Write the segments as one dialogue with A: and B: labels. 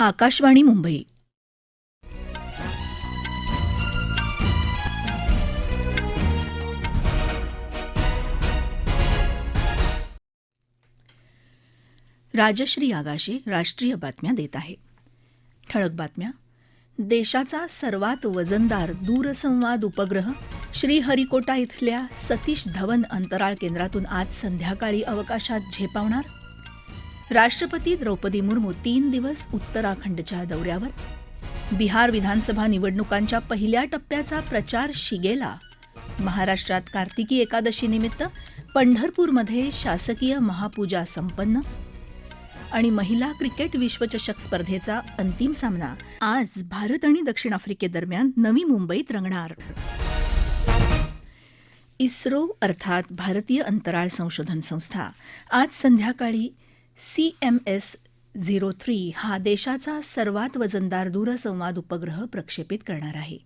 A: आकाशवाणी मुंबई. राजश्री आगाशे राष्ट्रीय बातम्या देत आहे. ठळक बातम्या. देशाचा सर्वात वजनदार दूरसंवाद उपग्रह श्रीहरिकोटा इथल्या सतीश धवन अंतराळ केंद्रातून आज संध्याकाळी अवकाशात झेपावणार? राष्ट्रपती द्रौपदी मुर्मू तीन दिवस उत्तराखंडच्या दौऱ्यावर. बिहार विधानसभा निवडणुकांच्या पहिल्या टप्प्याचा प्रचार शिगेला. महाराष्ट्रात कार्तिकी एकादशी निमित्त पंढरपूरमध्ये शासकीय महापूजा संपन्न. आणि महिला क्रिकेट विश्वचषक स्पर्धेचा अंतिम सामना आज भारत आणि दक्षिण आफ्रिकेदरम्यान नवी मुंबईत रंगणार. इस्रो अर्थात भारतीय अंतराळ संशोधन संस्था आज संध्याकाळी C M S zero three हा देशाचा सर्वात वजनदार दूरसंवाद उपग्रह प्रक्षेपित करणार आहे.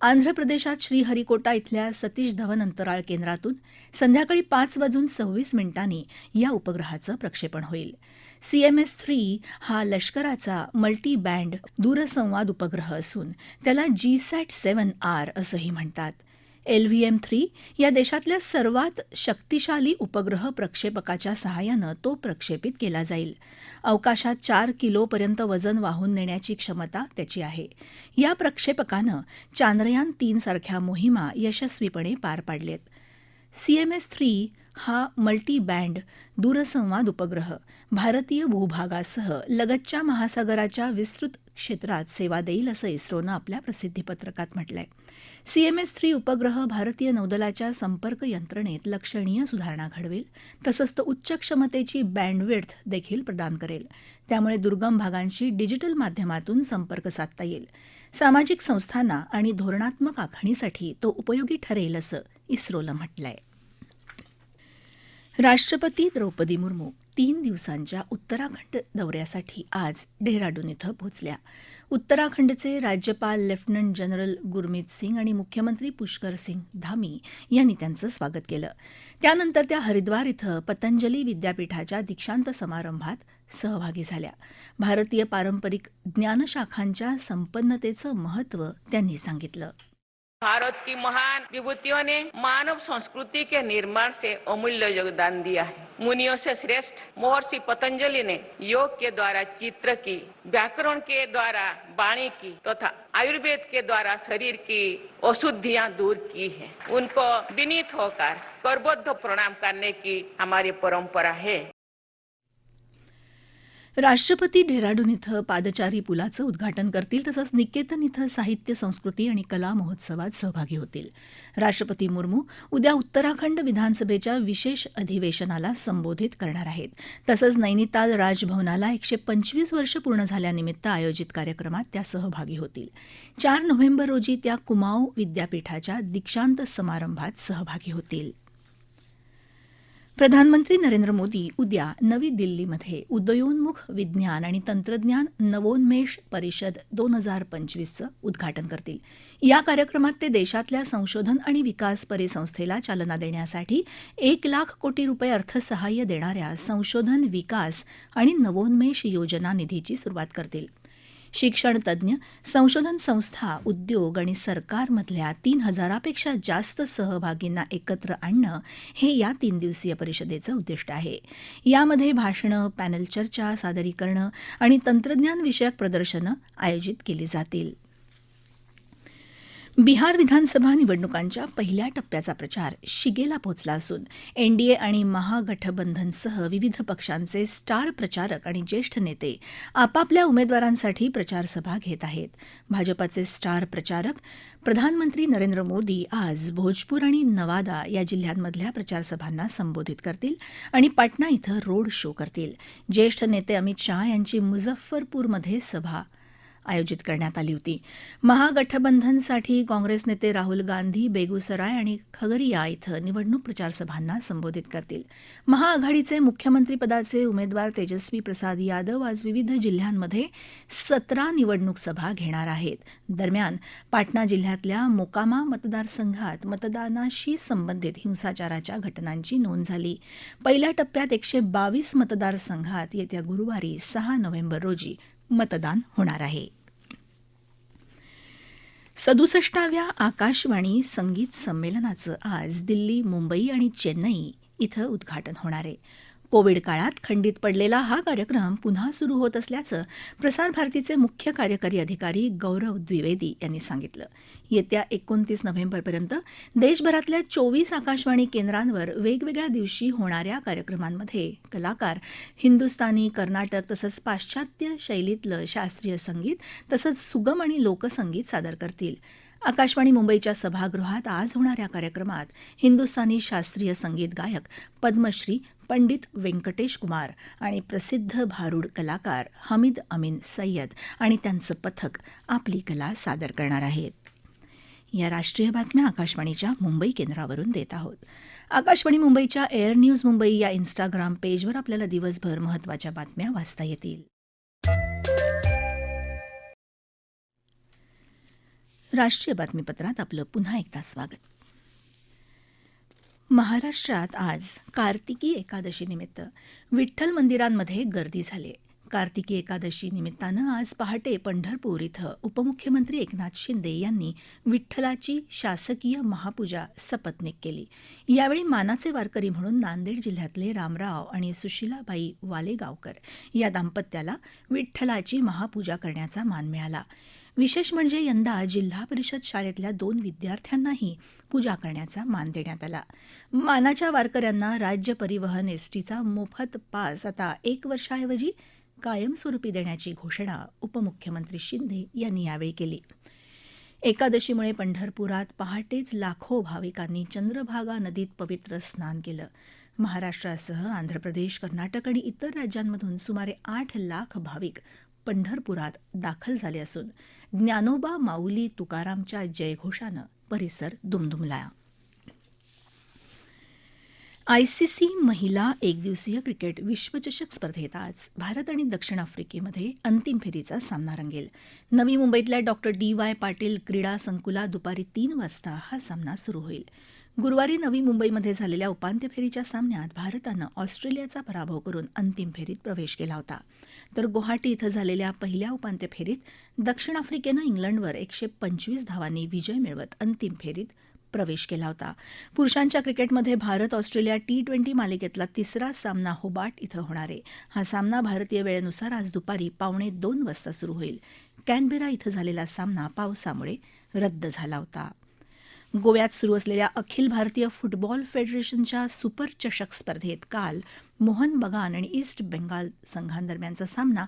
A: आंध्र प्रदेशात श्रीहरिकोटा इथल्या सतीश धवन अंतराळ केंद्रातून संध्याकाळी पाच वाजून सव्वीस मिनिटांनी या उपग्रहाचं प्रक्षेपण होईल. सीएमएस थ्री हा लष्कराचा मल्टी बँड दूरसंवाद उपग्रह असून त्याला जी सॅट सेवन आर असंही म्हणतात. एल व्ही एम थ्री या देशातल्या सर्वात शक्तिशाली उपग्रह प्रक्षेपकाच्या सहाय्यानं तो प्रक्षेपित केला जाईल. अवकाशात चार किलोपर्यंत वजन वाहून नेण्याची क्षमता त्याची आहे. या प्रक्षेपकानं चांद्रयान तीन सारख्या मोहिमा यशस्वीपणे पार सीएमएस थ्री हा मल्टीबँड दूरसंवाद उपग्रह भारतीय भूभागासह लगतच्या महासागराच्या विस्तृत क्षेत्रात सेवा देईल असं इस्रोनं आपल्या प्रसिद्धीपत्रकात म्हटलंय. सीएमएस थ्री उपग्रह भारतीय नौदलाच्या संपर्क यंत्रणेत लक्षणीय सुधारणा घडवेल तसंच तो उच्च क्षमतेची बँडविड्थ देखील प्रदान करेल. त्यामुळे दुर्गम भागांशी डिजिटल माध्यमातून संपर्क साधता येईल. सामाजिक संस्थांना आणि धोरणात्मक आखणीसाठी तो उपयोगी ठरेल असं इस्रोनं म्हटलंय. राष्ट्रपती द्रौपदी मुर्मू तीन दिवसांच्या उत्तराखंड दौऱ्यासाठी आज डेहराडून इथं पोहोचल्या. उत्तराखंडचे राज्यपाल लेफ्टनंट जनरल गुरमीत सिंग आणि मुख्यमंत्री पुष्कर सिंग धामी यांनी त्यांचं स्वागत केलं. त्यानंतर त्या हरिद्वार इथं पतंजली विद्यापीठाच्या दीक्षांत समारंभात सहभागी झाल्या. भारतीय पारंपरिक ज्ञानशाखांच्या संपन्नतेचं महत्त्व त्यांनी सांगितलं.
B: भारत की महान विभूतियों ने मानव संस्कृति के निर्माण से अमूल्य योगदान दिया है। मुनियों से श्रेष्ठ महर्षि पतंजलि ने योग के द्वारा चित्र की, व्याकरण के द्वारा वाणी की तथा तो आयुर्वेद के द्वारा शरीर की अशुद्धियाँ दूर की है। उनको विनीत होकर करबद्ध प्रणाम करने की हमारी परंपरा है।
A: राष्ट्रपती डेहराडून इथं पादचारी पुलाचं उद्घाटन करतील तसंच निकेतन इथं साहित्य संस्कृती आणि कला महोत्सवात सहभागी होतील. राष्ट्रपती मुर्मू उद्या उत्तराखंड विधानसभेच्या विशेष अधिवेशनाला संबोधित करणार आहेत. तसंच नैनिताल राजभवनाला एकशे पंचवीस वर्ष पूर्ण झाल्यानिमित्त आयोजित कार्यक्रमात त्या सहभागी होतील. चार नोव्हेंबर रोजी त्या कुमाऊ विद्यापीठाच्या दीक्षांत समारंभात सहभागी होतील. प्रधानमंत्री नरेंद्र मोदी उद्या नवी दिल्लीमध्ये उदयोन्मुख विज्ञान आणि तंत्रज्ञान नवोन्मेष परिषद दोन हजार पंचवीसचं उद्घाटन करतील. या कार्यक्रमात ते देशातल्या संशोधन आणि विकास परिसंस्थेला चालना देण्यासाठी एक लाख कोटी रुपये अर्थसहाय्य देणाऱ्या संशोधन विकास आणि नवोन्मेष योजना निधीची सुरुवात करतील. शिक्षणतज्ज्ञ संशोधन संस्था उद्योग आणि सरकारमधल्या तीन हजारापेक्षा जास्त सहभागींना एकत्र आणणं हे या तीन दिवसीय परिषदेचं उद्दिष्ट आहे. यामध्ये भाषणं पॅनल चर्चा सादरीकरणं आणि तंत्रज्ञान विषयक प्रदर्शनं आयोजित केली जातील. बिहार विधानसभा निवडणुकांच्या पहिल्या टप्प्याचा प्रचार शिगेला पोहोचला असून एनडीए आणि महागठबंधनसह विविध पक्षांचे स्टार प्रचारक आणि ज्येष्ठ नेते आपापल्या उमेदवारांसाठी प्रचारसभा घेत आहेत. भाजपाचे स्टार प्रचारक प्रधानमंत्री नरेंद्र मोदी आज भोजपूर आणि नवादा या जिल्ह्यांमधल्या प्रचारसभांना संबोधित करतील आणि पाटणा इथं रोड शो करतील. ज्येष्ठ नेते अमित शहा यांची मुझफ्फरपूरमध्ये सभा आयोजित करण्यात आली होती. महागठबंधनसाठी काँग्रेस नेते राहुल गांधी बेगुसराय आणि खगरिया इथं निवडणूक प्रचारसभांना संबोधित करतील. महाआघाडीचे मुख्यमंत्रीपदाचे उमेदवार तेजस्वी प्रसाद यादव आज विविध जिल्ह्यांमध्ये सतरा निवडणूक सभा घेणार आहेत. दरम्यान पाटणा जिल्ह्यातल्या मोकामा मतदारसंघात मतदानाशी संबंधित हिंसाचाराच्या घटनांची नोंद झाली. पहिल्या टप्प्यात एकशे बावीस मतदारसंघात येत्या गुरुवारी सहा नोव्हेंबर रोजी मतदान होणार आहे. सदुसष्टाव्या आकाशवाणी संगीत संमेलनाचं आज दिल्ली मुंबई आणि चेन्नई इथं उद्घाटन होणार आहे. कोविड काळात खंडित पडलेला हा कार्यक्रम पुन्हा सुरू होत असल्याचं प्रसार भारतीचे मुख्य कार्यकारी अधिकारी गौरव द्विवेदी यांनी सांगितलं. येत्या एकोणतीस नोव्हेंबरपर्यंत देशभरातल्या चोवीस आकाशवाणी केंद्रांवर वेगवेगळ्या दिवशी होणाऱ्या कार्यक्रमांमध्ये कलाकार हिंदुस्थानी कर्नाटक तसंच पाश्चात्य शैलीतलं शास्त्रीय संगीत तसंच सुगम आणि लोकसंगीत सादर करतील. आकाशवाणी मुंबईच्या सभागृहात आज होणाऱ्या कार्यक्रमात हिंदुस्थानी शास्त्रीय संगीत गायक पद्मश्री पंडित व्यंकटेश कुमार आणि प्रसिद्ध भारूड कलाकार हमीद अमीन सय्यद आणि त्यांचं पथक आपली कला सादर करणार आहेत. या राष्ट्रीय बातम्या आकाशवाणीच्या मुंबई केंद्रावरून देत आहोत. आकाशवाणी मुंबईच्या एअर न्यूज मुंबई या इन्स्टाग्राम पेजवर आपल्याला दिवसभर महत्त्वाच्या बातम्या वाचता येतील. राष्ट्रीय बातमीपत्रात आपलं पुन्हा एकदा स्वागत. महाराष्ट्रात आज कार्तिकी एकादशी निमित्त विठ्ठल मंदिरांमध्ये गर्दी झाली. कार्तिकी एकादशी निमित्तानं आज पहाटे पंढरपूर इथं उपमुख्यमंत्री एकनाथ शिंदे यांनी विठ्ठलाची शासकीय महापूजा सपत्नीक केली. यावेळी मानाचे वारकरी म्हणून नांदेड जिल्ह्यातले रामराव आणि सुशिलाबाई वालेगावकर या दाम्पत्याला विठ्ठलाची महापूजा करण्याचा मान मिळाला. विशेष म्हणजे यंदा जिल्हा परिषद शाळेतल्या दोन विद्यार्थ्यांनाही पूजा करण्याचा मान देण्यात आला. मानाच्या वारकऱ्यांना राज्य परिवहन एसटीचा मोफत पास आता एक वर्षाऐवजी कायमस्वरूपी देण्याची घोषणा उपमुख्यमंत्री शिंदे यांनी यावेळी केली. एकादशीमुळे पंढरपुरात पहाटेच लाखो भाविकांनी चंद्रभागा नदीत पवित्र स्नान केलं. महाराष्ट्रासह आंध्र प्रदेश कर्नाटक आणि इतर राज्यांमधून सुमारे आठ लाख भाविक पंढरपुरात दाखल झाले असून ज्ञानोबा माऊली तुकारामच्या जयघोषानं परिसर दुमदुमला. आयसीसी महिला एकदिवसीय क्रिकेट विश्वचषक स्पर्धेत आज भारत आणि दक्षिण आफ्रिकेमध्ये अंतिम फेरीचा सामना रंगेल. नवी मुंबईतल्या डॉक्टर डी वाय पाटील क्रीडा संकुलात दुपारी तीन वाजता हा सामना सुरू होईल. गुरुवारी नवी मुंबईमध्ये झालेल्या उपांत्य फेरीच्या सामन्यात भारतानं ऑस्ट्रेलियाचा पराभव करून अंतिम फेरीत प्रवेश केला होता. तर गुवाहाटी इथं झालेल्या पहिल्या उपांत्य फेरीत दक्षिण आफ्रिकेनं इंग्लंडवर एकशे पंचवीस धावांनी विजय मिळवत अंतिम फेरीत प्रवेश केला होता. पुरुषांच्या क्रिकेटमध्ये भारत ऑस्ट्रेलिया टी ट्वेंटी मालिकेतला तिसरा सामना होबाट इथं होणार आहे. हा सामना भारतीय वेळेनुसार आज दुपारी पावणे दोन वाजता सुरू होईल. कॅनबेरा इथं झालेला सामना पावसामुळे रद्द झाला होता. गोव्यात सुरू असलेल्या अखिल भारतीय फुटबॉल फेडरेशनच्या सुपर चषक स्पर्धेत काल मोहन बगान आणि ईस्ट बेंगाल संघांदरम्यानचा सामना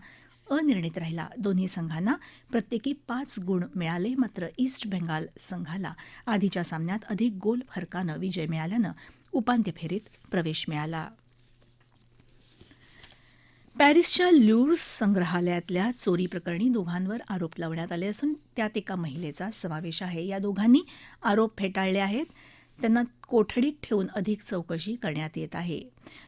A: अनिर्णित राहिला. दोन्ही संघांना प्रत्येकी पाच गुण मिळाले मात्र ईस्ट बेंगाल संघाला आधीच्या सामन्यात अधिक गोल फरकानं विजय मिळाल्यानं उपांत्य फेरीत प्रवेश मिळाला. पॅरिसच्या ल्युर्स संग्रहालयातल्या चोरी प्रकरणी दोघांवर आरोप लावण्यात आले असून त्यात एका महिलेचा समावेश आहे. या दोघांनी आरोप फेटाळले आहेत. त्यांना कोठडीत ठेवून अधिक चौकशी करण्यात येत आहे.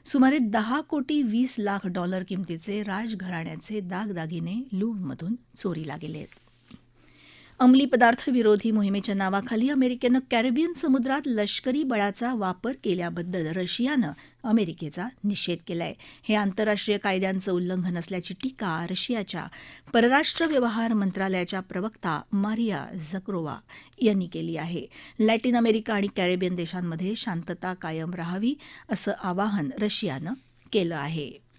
A: सुमारे दहा कोटी वीस लाख डॉलर किमतीचे राजघराण्याचे दागदागिने लूरमधून चोरीला गेलेत. अंमली पदार्थ विरोधी मोहिमेच्या नावाखाली अमेरिकेनं कॅरेबियन समुद्रात लष्करी बळाचा वापर केल्याबद्दल रशियानं अमेरिकेचा निषेध केलाय. हे आंतरराष्ट्रीय कायद्यांचं उल्लंघन असल्याची टीका रशियाच्या परराष्ट्र व्यवहार मंत्रालयाच्या प्रवक्ता मारिया झक्रोवा यांनी केली आहे. लॅटिन अमेरिका आणि कॅरेबियन देशांमध्ये शांतता कायम राहावी असं आवाहन रशियानं केलं आहे.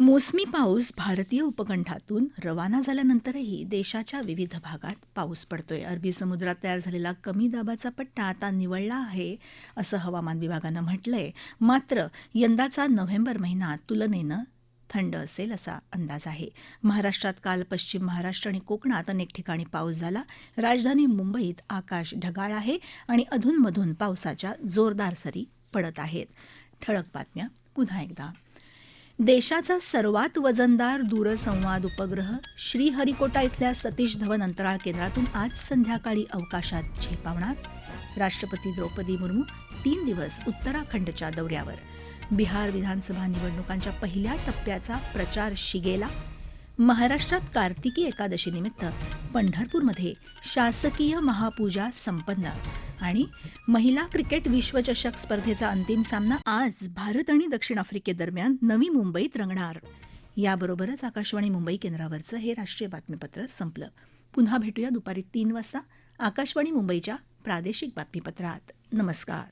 A: मोसमी पाऊस भारतीय उपखंडातून रवाना झाल्यानंतरही देशाच्या विविध भागात पाऊस पडतोय. अरबी समुद्रात तयार झालेला कमी दाबाचा पट्टा आता निवळला आहे असं हवामान विभागानं म्हटलंय. मात्र यंदाचा नोव्हेंबर महिना तुलनेनं थंड असेल असा अंदाज आहे. महाराष्ट्रात काल पश्चिम महाराष्ट्र आणि कोकणात अनेक ठिकाणी पाऊस झाला. राजधानी मुंबईत आकाश ढगाळ आहे आणि अधूनमधून पावसाच्या जोरदार सरी पडत आहेत. ठळक बातम्या पुन्हा एकदा. देशाचा सर्वात वजनदार दूरसंवाद उपग्रह श्रीहरिकोटा इथल्या सतीश धवन अंतराळ केंद्रातून आज संध्याकाळी अवकाशात झेपावणार. राष्ट्रपती द्रौपदी मुर्मू तीन दिवस उत्तराखंडच्या दौऱ्यावर. बिहार विधानसभा निवडणुकांच्या पहिल्या टप्प्याचा प्रचार शिगेला. महाराष्ट्रात कार्तिकी एकादशीनिमित्त पंढरपूरमध्ये शासकीय महापूजा संपन्न. आणि महिला क्रिकेट विश्वचषक स्पर्धेचा अंतिम सामना आज भारत आणि दक्षिण आफ्रिकेदरम्यान नवी मुंबईत रंगणार. याबरोबरच आकाशवाणी मुंबई केंद्रावरचं हे राष्ट्रीय बातमीपत्र संपलं. पुन्हा भेटूया दुपारी तीन वाजता आकाशवाणी मुंबईच्या प्रादेशिक बातमीपत्रात. नमस्कार.